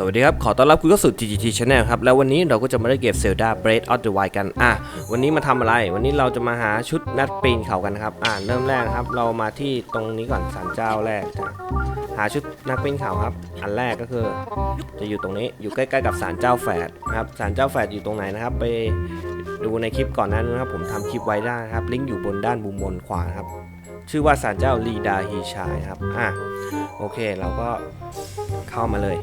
สวัสดีครับ ขอต้อนรับคุณเข้าสู่ GGT Channel ครับ แล้ววันนี้เราก็จะมาได้เก็บ Zelda Breath of the Wild กัน อะ วันนี้มาทำอะไร วันนี้เราจะมาหาชุดนัดปีนเขากันนะครับ อะ เริ่มแรกครับ เรามาที่ตรงนี้ก่อนศาลเจ้าแรก หาชุดนักปีนเขาครับ อันแรกก็คือ จะอยู่ตรงนี้ อยู่ใกล้ๆกับศาลเจ้าแฝดครับศาลเจ้าแฝดอยู่ตรงไหนนะครับ ไปดูในคลิปก่อนหนั้นนะครับ ผมทำคลิปไว้ได้ครับ ลิงก์อยู่บนด้านบุมบนขวาครับ ชื่อว่าศาลเจ้าลีดาฮีชายครับ อะ โอเค เราก็เข้ามาเลย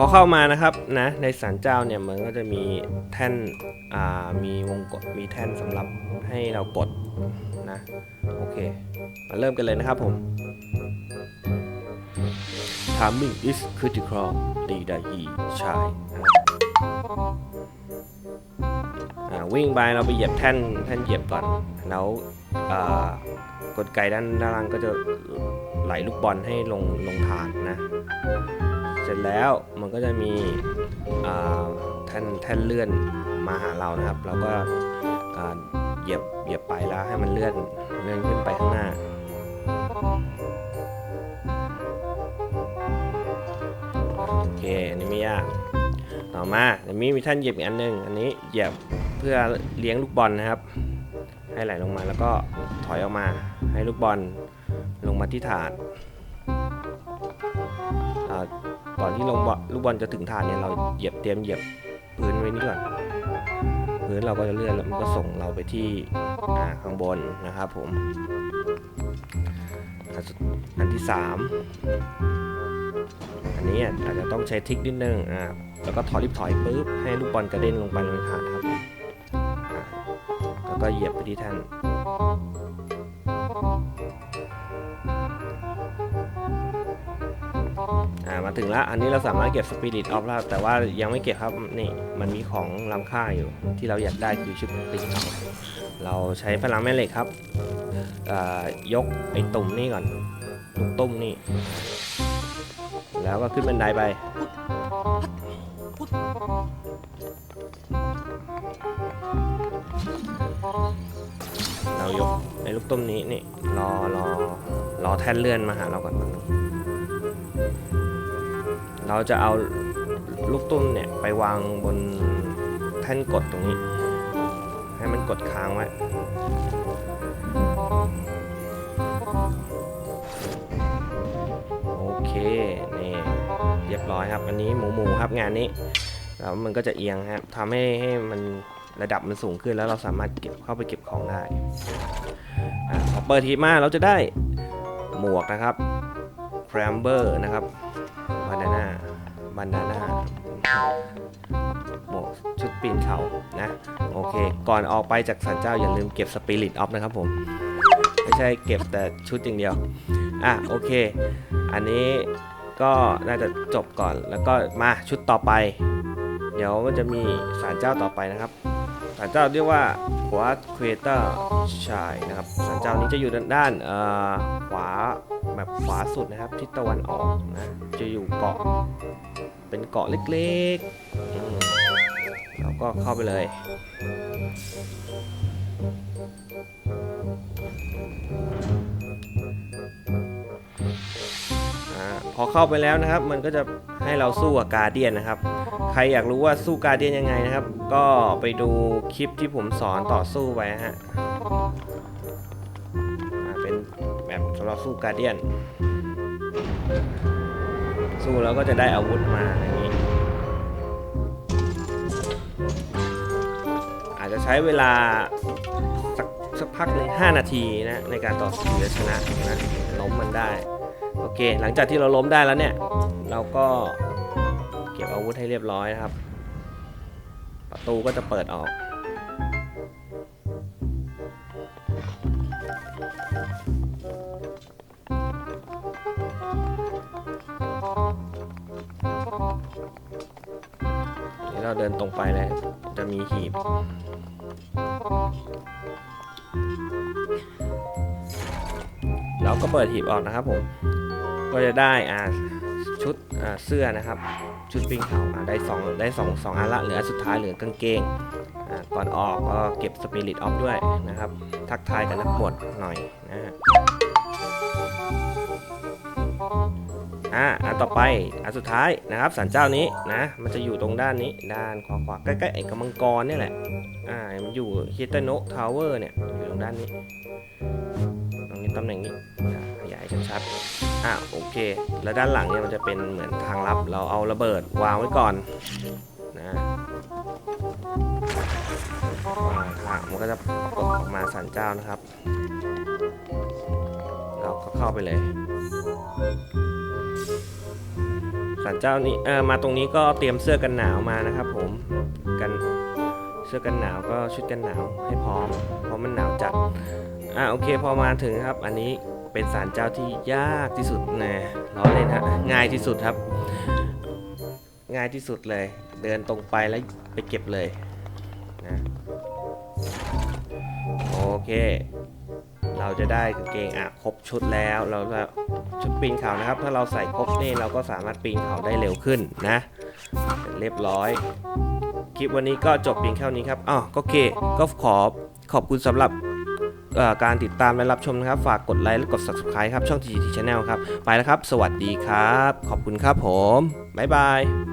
พอเข้ามานะครับนะในศาลเจ้าเนี่ยมันก็จะมีแท่นอ่ามีวงกดมีแท่นสำหรับให้เรากดนะโอเคมาเริ่มกันเลยนะครับผม Timing is critical ดีไดฮีชายวิ่งไปเราไปเหยียบแท่นแท่นเหยียบก่อนแล้วกดไกด้านล่างก็จะไหลลูกบอลให้ลงลงฐานนะ สร็จแล้วมันก็จะมีอ่าแท่นแท่นเลื่อนมาหาเรานะครับเราก็เหยียบเหยียบไปแล้วให้มันเลื่อนเลื่อนขึ้นไปข้างหน้าโอเคอันนี้ไม่ยากต่อมาอันนี้มีท่านเหยียบอีกอันหนึงอันนี้เหยียบเพื่อเลี้ยงลูกบอลนะครับ ให้ไหลลงมาแล้วก็ถอยออกมาให้ลูกบอลลงมาที่ฐานอ่า ก่อนที่ลงบอลลูกบอลจะถึงฐานเนี่ยเราเหยียบเตรียมเหยียบพื้นไว้นี่ก่อนพื้นเราก็จะเลื่อนแล้วมันก็ส่งเราไปที่ข้างบนนะครับผมอันสุดอันที่สามอันนี้อาจจะต้องใช้ทิกนิดนึงอ่าแล้วก็ถอยรีบถอยปุ๊บให้ลูกบอลกระเด็นลงไปในฐานครับแล้วก็เหยียบไปที่แท่น ถึงแล้วอันนี้เราสามารถเก็บสปิริตออฟแล้วแต่ว่ายังไม่เก็บครับนี่มันมีของล้ำค่าอยู่ที่เราอยากได้คือชุดปิงเขาเราใช้พลังแม่เหล็กครับอ่ายกไอ้ตุ่มนี่ก่อนลูกตุ้มนี่ แล้วก็ขึ้นบันไดไปเรายกไอ้ลูกตุ้มนี้นี่รอรอรอแท่นเลื่อนมาหาเราก่อน เราจะเอาลูกตุ้มเนี่ยไปวางบนแท่นกดตรงนี้ ให้มันกดค้างไว้ โอเค นี่เรียบร้อยครับ อันนี้หมูหมูครับงานนี้ แล้วมันก็จะเอียงครับทำให้ให้มันระดับมันสูงขึ้นแล้วเราสามารถเก็บเข้าไปเก็บของได้พอเปิดทีมาเราจะได้หมวกนะครับแครมเบอร์นะครับ บานาน่าหมวกชุดปีนเขานะโอเค ก่อนออกไปจากสันเจ้าอย่าลืมเก็บสปิริตออฟนะครับผม ไม่ใช่เก็บแต่ชุดอย่างเดียว อะโอเค อันนี้ก็น่าจะจบก่อนแล้วก็มาชุดต่อไป เดี๋ยวมันจะมีสารเจ้าต่อไปนะครับ ศาลเจ้าเรียกว่าหัวครีเอตอร์ชายนะครับศาลเจ้านี้จะอยู่ด้านขวาแบบขวาสุดนะครับทิศตะวันออกนะจะอยู่เกาะ เป็นเกาะเล็กๆเราก็เข้าไปเลยอา อเข้าไปแล้วนะครับ มันก็จะให้เราสู้กับกาเดียนนะครับ ใครอยากรู้ว่าสู้กาเดียนยังไงนะครับ ก็ไปดูคลิปที่ผมสอนต่อสู้ไว้ฮะอ่าเป็นแบบสำหรับสู้กาเดียน สู้แล้วก็จะได้อาวุธมาอย่างนี้อาจจะใช้เวลาสักสักพักหนึ่ง5นาทีนะในการต่อสู้และชนะนะล้มมันได้ โอเค หลังจากที่เราล้มได้แล้วเนี่ย เราก็เก็บอาวุธให้เรียบร้อยนะครับ ประตูก็จะเปิดออกเดี๋ยวเราเดินตรงไปเลยจะมีหีบ เราก็เปิดหีบออกนะครับผม ก็จะได้อ่าชุดอ่าเสื้อนะครับ ชุดปิงเขาอ่าได้สองได้สองสองอันละเหลือสุดท้ายเหลือกางเกงอะก่อนออกก็เก็บสปิริตออฟด้วยนะครับ ทักทายกันนักบวชหน่อยนะฮะอะอันต่อไปอันสุดท้ายนะครับสันเจ้านี้นะมันจะอยู่ตรงด้านนี้ด้านขวาขวาๆใกล้ๆไอ้กำมังกรเนี่ยแหละอ่ามันอยู่ฮิตโนะทาวเวอร์เนี่ยอยู่ตรงด้านนี้ตรงนี้ตำแหน่งนี้อะ ชัดๆ อะโอเค แล้วด้านหลังเนี่ยมันจะเป็นเหมือนทางลับ เราเอาระเบิดวางไว้ก่อนนะวางทางมันก็จะปลดออกมาสันเจ้านะครับ เราก็เข้าไปเลยสันเจ้านี้เออมาตรงนี้ก็เตรียมเสื้อกันหนาวมานะครับ ผมกันเสื้อกันหนาวก็ชุดกันหนาวให้พร้อมเพราะมันหนาวจัดอะโอเคพอมาถึงครับ อันนี้ เป็นศาลเจ้าที่ยากที่สุดนะล้อเล่นฮะง่ายที่สุดครับ ง่ายที่สุดเลย เดินตรงไปแล้วไปเก็บเลยนะโอเค เราจะได้กางเกงอะครบชุดแล้วเราจะชุดปีนเขานะครับ ถ้าเราใส่ครบนี่เราก็สามารถปีนเขาได้เร็วขึ้นนะเรียบร้อยคลิปวันนี้ก็จบเพียงแค่นี้ครับอ๋อก็โอเค ก็ขอขอบคุณสำหรับ การติดตามและรับชมนะครับ ฝากกดไลค์และกด subscribe ครับ ช่อง TGT Channel ครับ ไปแล้วครับ สวัสดีครับ ขอบคุณครับผม บ๊ายบาย